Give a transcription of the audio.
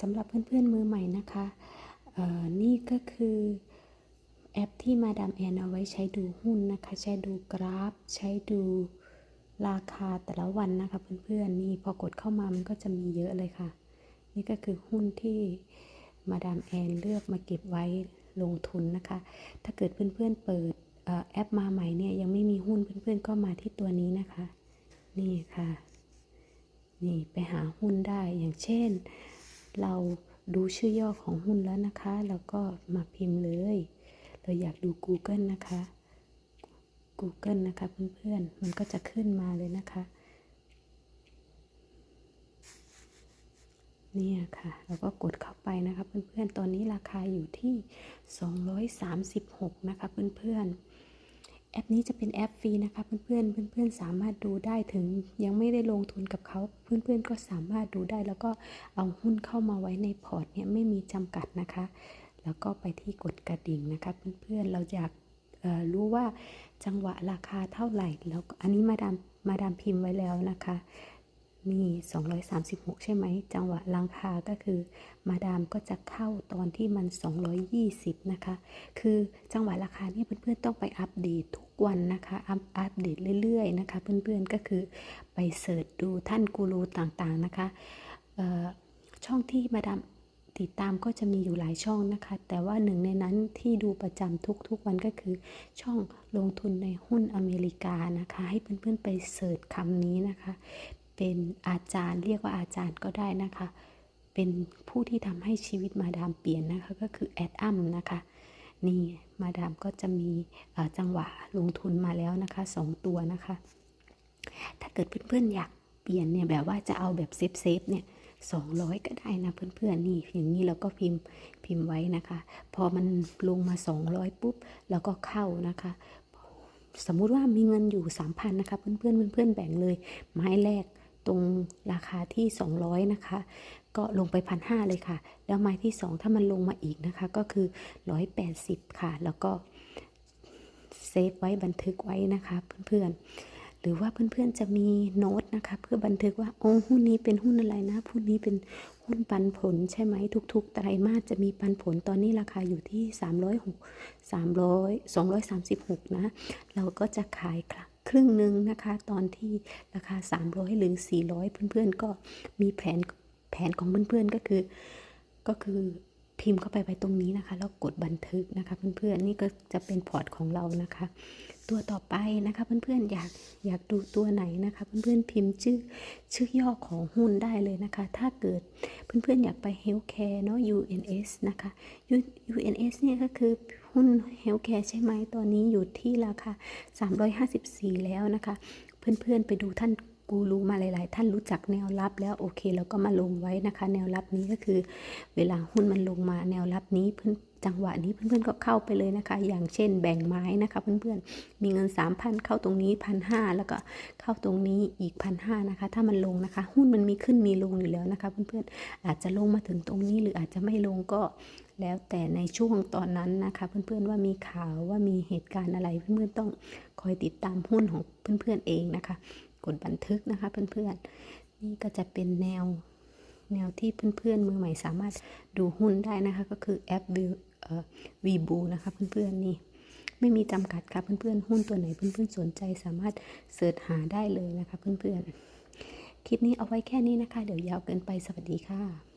สำหรับเพื่อนๆมือใหม่นะคะนี่ก็คือแอปที่มาดามแอนเอาไว้ใช้ดูหุ้นนะคะ ใช้ดูกราฟ ใช้ดูราคาแต่ละวันนะคะเพื่อนๆนี่พอกดเข้ามามันก็จะมีเยอะเลยค่ะ นี่ก็คือหุ้นที่มาดามแอนเลือกมาเก็บไว้ลงทุนนะคะ ถ้าเกิดเพื่อนๆเปิดเอ่อแอปมาใหม่เนี่ยยังไม่มีหุ้นเพื่อนๆก็มาที่ตัวนี้นะคะ นี่ค่ะ นี่ไปหาหุ้นได้อย่างเช่น เราดูชื่อย่อของหุ้นแล้วนะคะ แล้วก็มาพิมพ์เลย เราอยากดู Google นะคะ Google นะคะเพื่อนๆ มันก็จะขึ้นมาเลยนะคะ เนี่ยค่ะแล้วก็กดเข้าไปนะคะเพื่อนๆ ตอนนี้ราคาอยู่ที่ 236 นะคะเพื่อนๆ แอปนี้จะเป็นแอปฟรีนะคะเพื่อนๆเพื่อนๆสามารถดูได้ถึงยังไม่ได้ลงทุนกับเขาเพื่อนๆก็สามารถดูได้แล้วก็เอาหุ้นเข้ามาไว้ในพอร์ตเนี่ยไม่มีจำกัดนะคะ แล้วก็ไปที่กดกระดิ่งนะคะเพื่อนๆเราอยากรู้ว่าจังหวะราคาเท่าไหร่แล้วอันนี้มาดามมาดามพิมพ์ไว้แล้วนะคะนี่ 236 ใช่ไหม จังหวะราคาก็คือ มาดามก็จะเข้าตอนที่มัน 220 นะคะ คือจังหวะราคาเนี่ยเพื่อนๆ ต้องไปอัปเดตทุก วันนะคะอัปอัปเดตเรื่อยๆนะคะเพื่อนๆก็คือไปเสิร์ชดูท่านกูรูต่างๆนะคะช่องที่มาดามติดตามก็จะมีอยู่หลายช่องนะคะ แต่ว่าหนึ่งในนั้นที่ดูประจำทุกๆวันก็คือ ช่องลงทุนในหุ้นอเมริกานะคะ ให้เพื่อนๆไปเสิร์ชคำนี้นะคะ เป็นอาจารย์เรียกว่าอาจารย์ก็ได้นะคะ เป็นผู้ที่ทำให้ชีวิตมาดามเปลี่ยนนะคะ ก็คือแอดอัมนะคะ นี่มาดามก็จะมีจังหวะลงทุนมาแล้วนะคะสองตัวนะคะ ถ้าเกิดเพื่อนๆอยากเปลี่ยนเนี่ยแบบว่าจะเอาแบบเซฟเซฟเนี่ยสองร้อยก็ได้นะเพื่อนๆนี่อย่างนี้เราก็พิมพ์พิมพ์ไว้นะคะ พอมันลงมา 200 ปุ๊บเราก็เข้านะคะ สมมุติว่ามีเงินอยู่ 3,000 นะคะ เพื่อนๆเพื่อนๆแบ่งเลยไม้แรก ตรงราคาที่ 200 นะคะ ก็ลงไปพันห้าเลยค่ะ แล้วไม้ที่ 2 ถ้ามันลงมาอีกนะคะ ก็คือ 180 ค่ะ แล้วก็เซฟไว้บันทึกไว้นะคะเพื่อนๆ หรือว่าเพื่อนๆจะมีโน้ตนะคะ เพื่อบันทึกว่าโอ้หุ้นนี้เป็นหุ้นอะไรนะหุ้นนี้เป็นหุ้นปันผลใช่ไหมทุกๆไตรมาสจะมีปันผลตอนนี้ราคาอยู่ที่ 306 300 236 นะ เราก็จะขายคละ ครึ่งหนึ่งนะคะ ตอนที่ราคา 300 หรือ 400 เพื่อนๆ ก็มีแผนแผนของเพื่อนๆก็คือ ก็คือพิมพ์เข้าไปไว้ตรงนี้นะคะ แล้วกดบันทึกนะคะ เพื่อนๆ นี่ก็จะเป็นพอร์ตของเรานะคะ ตัวต่อไปนะคะ เพื่อนๆอยากอยากดูตัวไหนนะคะ เพื่อนๆพิมพ์ชื่อชื่อย่อของหุ้นได้เลยนะคะ ถ้าเกิดเพื่อนๆอยากไป Healthcare เนาะ UNS นะคะ U- UNS เนี่ยก็คือหุ้น Healthcare ใช่ไหมตอนนี้อยู่ที่ราคา354 แล้วนะคะ เพื่อนๆไปดูท่าน กูรู้มาหลาย ๆ ท่านรู้จักแนวรับแล้วโอเคแล้วก็มาลงไว้นะคะ แนวรับนี้ก็คือ เวลาหุ้นมันลงมาแนวรับนี้เพื่อนจังหวะนี้เพื่อนๆก็เข้าไปเลยนะคะ อย่างเช่นแบ่งไม้นะคะเพื่อนๆ มีเงิน 3,000 เข้าตรงนี้พันหแล้วก็เข้าตรงนี้อีกพันหนะคะ ถ้ามันลงนะคะ หุ้นมันมีขึ้นมีลงอยู่แล้วนะคะเพื่อนๆ อาจจะลงมาถึงตรงนี้หรืออาจจะไม่ลงก็แล้วแต่ในช่วงตอนนั้นนะคะ เพื่อนๆว่ามีข่าวว่ามีเหตุการณ์อะไรเพื่อนๆต้องคอยติดตามหุ้นของเพื่อนๆเองนะคะ กดบันทึกนะคะเพื่อนๆ นี่ก็จะเป็นแนวแนวที่เพื่อนๆ มือใหม่สามารถดูหุ้นได้นะคะ ก็คือแอปวิวเอ่อวีบูนะคะเพื่อนๆนี่ไม่มีจำกัดค่ะเพื่อนๆ หุ้นตัวไหนเพื่อนๆ สนใจสามารถเสิร์ชหาได้เลยนะคะเพื่อนๆ คลิปนี้เอาไว้แค่นี้นะคะ เดี๋ยวยาวเกินไปสวัสดีค่ะ